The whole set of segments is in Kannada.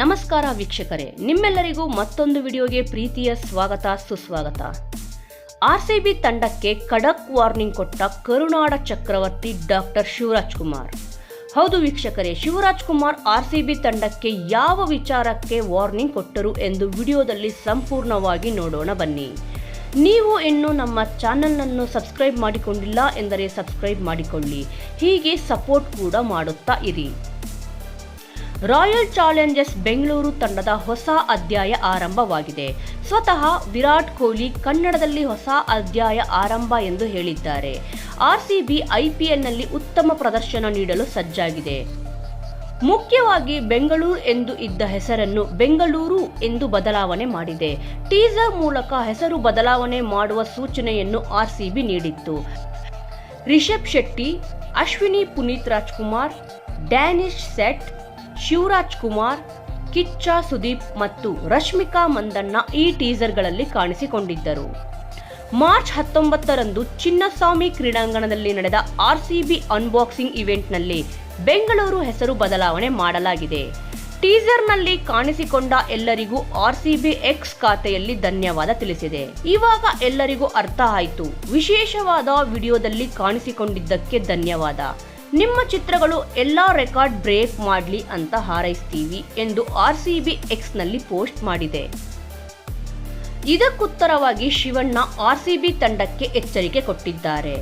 ನಮಸ್ಕಾರ ವೀಕ್ಷಕರೇ, ನಿಮ್ಮೆಲ್ಲರಿಗೂ ಮತ್ತೊಂದು ವಿಡಿಯೋಗೆ ಪ್ರೀತಿಯ ಸ್ವಾಗತ, ಸುಸ್ವಾಗತ. ಆರ್ಸಿಬಿ ತಂಡಕ್ಕೆ ಖಡಕ್ ವಾರ್ನಿಂಗ್ ಕೊಟ್ಟ ಕರುನಾಡ ಚಕ್ರವರ್ತಿ ಡಾಕ್ಟರ್ ಶಿವರಾಜ್ ಕುಮಾರ್. ಹೌದು ವೀಕ್ಷಕರೇ, ಶಿವರಾಜ್ ಕುಮಾರ್ ಬಿ ತಂಡಕ್ಕೆ ಯಾವ ವಿಚಾರಕ್ಕೆ ವಾರ್ನಿಂಗ್ ಕೊಟ್ಟರು ಎಂದು ವಿಡಿಯೋದಲ್ಲಿ ಸಂಪೂರ್ಣವಾಗಿ ನೋಡೋಣ ಬನ್ನಿ. ನೀವು ಇನ್ನೂ ನಮ್ಮ ಚಾನಲ್ನನ್ನು ಸಬ್ಸ್ಕ್ರೈಬ್ ಮಾಡಿಕೊಂಡಿಲ್ಲ ಎಂದರೆ ಸಬ್ಸ್ಕ್ರೈಬ್ ಮಾಡಿಕೊಳ್ಳಿ. ಹೀಗೆ ಸಪೋರ್ಟ್ ಕೂಡ ಮಾಡುತ್ತಾ ಇರಿ. ರಾಯಲ್ ಚಾಲೆಂಜರ್ಸ್ ಬೆಂಗಳೂರು ತಂಡದ ಹೊಸ ಅಧ್ಯಾಯ ಆರಂಭವಾಗಿದೆ. ಸ್ವತಃ ವಿರಾಟ್ ಕೊಹ್ಲಿ ಕನ್ನಡದಲ್ಲಿ ಹೊಸ ಅಧ್ಯಾಯ ಆರಂಭ ಎಂದು ಹೇಳಿದ್ದಾರೆ. ಆರ್ಸಿಬಿ ಐಪಿಎಲ್ನಲ್ಲಿ ಉತ್ತಮ ಪ್ರದರ್ಶನ ನೀಡಲು ಸಜ್ಜಾಗಿದೆ. ಮುಖ್ಯವಾಗಿ ಬೆಂಗಳೂರು ಎಂದು ಇದ್ದ ಹೆಸರನ್ನು ಬೆಂಗಳೂರು ಎಂದು ಬದಲಾವಣೆ ಮಾಡಿದೆ. ಟೀಸರ್ ಮೂಲಕ ಹೆಸರು ಬದಲಾವಣೆ ಮಾಡುವ ಸೂಚನೆಯನ್ನು ಆರ್ಸಿಬಿ ನೀಡಿತ್ತು. ರಿಷಬ್ ಶೆಟ್ಟಿ, ಅಶ್ವಿನಿ ಪುನೀತ್ ರಾಜ್ಕುಮಾರ್, ಡ್ಯಾನಿಶ್ ಸೆಟ್ ಶಿವರಾಜ್ ಕುಮಾರ್, ಕಿಚ್ಚ ಸುದೀಪ್ ಮತ್ತು ರಶ್ಮಿಕಾ ಮಂದಣ್ಣ ಈ ಟೀಸರ್ಗಳಲ್ಲಿ ಕಾಣಿಸಿಕೊಂಡಿದ್ದರು. ಮಾರ್ಚ್ ಹತ್ತೊಂಬತ್ತರಂದು ಚಿನ್ನಸ್ವಾಮಿ ಕ್ರೀಡಾಂಗಣದಲ್ಲಿ ನಡೆದ ಆರ್ಸಿಬಿ ಅನ್ಬಾಕ್ಸಿಂಗ್ ಇವೆಂಟ್ನಲ್ಲಿ ಬೆಂಗಳೂರು ಹೆಸರು ಬದಲಾವಣೆ ಮಾಡಲಾಗಿದೆ. ಟೀಸರ್ನಲ್ಲಿ ಕಾಣಿಸಿಕೊಂಡ ಎಲ್ಲರಿಗೂ ಆರ್ಸಿಬಿ ಎಕ್ಸ್ ಖಾತೆಯಲ್ಲಿ ಧನ್ಯವಾದ ತಿಳಿಸಿದೆ. ಇವಾಗ ಎಲ್ಲರಿಗೂ ಅರ್ಥ ಆಯಿತು. ವಿಶೇಷವಾದ ವಿಡಿಯೋದಲ್ಲಿ ಕಾಣಿಸಿಕೊಂಡಿದ್ದಕ್ಕೆ ಧನ್ಯವಾದ. ನಿಮ್ಮ ಚಿತ್ರಗಳು ಎಲ್ಲಾ ರೆಕಾರ್ಡ್ ಬ್ರೇಕ್ ಮಾಡಲಿ ಅಂತ ಹಾರೈಸ್ತೀವಿ ಎಂದು ಆರ್ ಸಿ ಬಿ ಎಕ್ಸ್ನಲ್ಲಿ ಪೋಸ್ಟ್ ಮಾಡಿದೆ. ಇದಕ್ಕುತ್ತರವಾಗಿ ಶಿವಣ್ಣ ಆರ್ಸಿಬಿ ತಂಡಕ್ಕೆ ಎಚ್ಚರಿಕೆ ಕೊಟ್ಟಿದ್ದಾರೆ.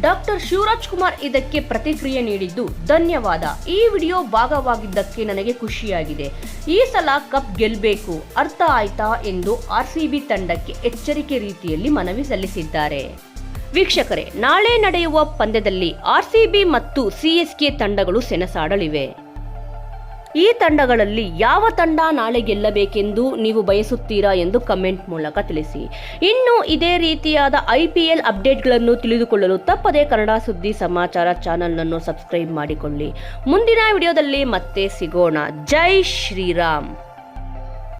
ಡಾಕ್ಟರ್ ಶಿವರಾಜ್ ಕುಮಾರ್ ಇದಕ್ಕೆ ಪ್ರತಿಕ್ರಿಯೆ ನೀಡಿದ್ದು, ಧನ್ಯವಾದ. ಈ ವಿಡಿಯೋ ಭಾಗವಾಗಿದ್ದಕ್ಕೆ ನನಗೆ ಖುಷಿಯಾಗಿದೆ. ಈ ಸಲ ಕಪ್ ಗೆಲ್ಲಬೇಕು ಅರ್ಥ ಆಯ್ತಾ? ಎಂದು ಆರ್ಸಿಬಿ ತಂಡಕ್ಕೆ ಎಚ್ಚರಿಕೆ ರೀತಿಯಲ್ಲಿ ಮನವಿ ಸಲ್ಲಿಸಿದ್ದಾರೆ. ವೀಕ್ಷಕರೇ, ನಾಳೆ ನಡೆಯುವ ಪಂದ್ಯದಲ್ಲಿ ಆರ್ಸಿಬಿ ಮತ್ತು ಸಿಎಸ್ಕೆ ತಂಡಗಳು ಸೆಣಸಾಡಲಿವೆ. ಈ ತಂಡಗಳಲ್ಲಿ ಯಾವ ತಂಡ ನಾಳೆ ಗೆಲ್ಲಬೇಕೆಂದು ನೀವು ಬಯಸುತ್ತೀರಾ ಎಂದು ಕಮೆಂಟ್ ಮೂಲಕ ತಿಳಿಸಿ. ಇನ್ನು ಇದೇ ರೀತಿಯಾದ ಐ ಪಿ ಎಲ್ ಅಪ್ಡೇಟ್ಗಳನ್ನು ತಿಳಿದುಕೊಳ್ಳಲು ತಪ್ಪದೇ ಕನ್ನಡ ಸುದ್ದಿ ಸಮಾಚಾರ ಚಾನಲ್ನನ್ನು ಸಬ್ಸ್ಕ್ರೈಬ್ ಮಾಡಿಕೊಳ್ಳಿ. ಮುಂದಿನ ವಿಡಿಯೋದಲ್ಲಿ ಮತ್ತೆ ಸಿಗೋಣ. ಜೈ ಶ್ರೀರಾಮ್.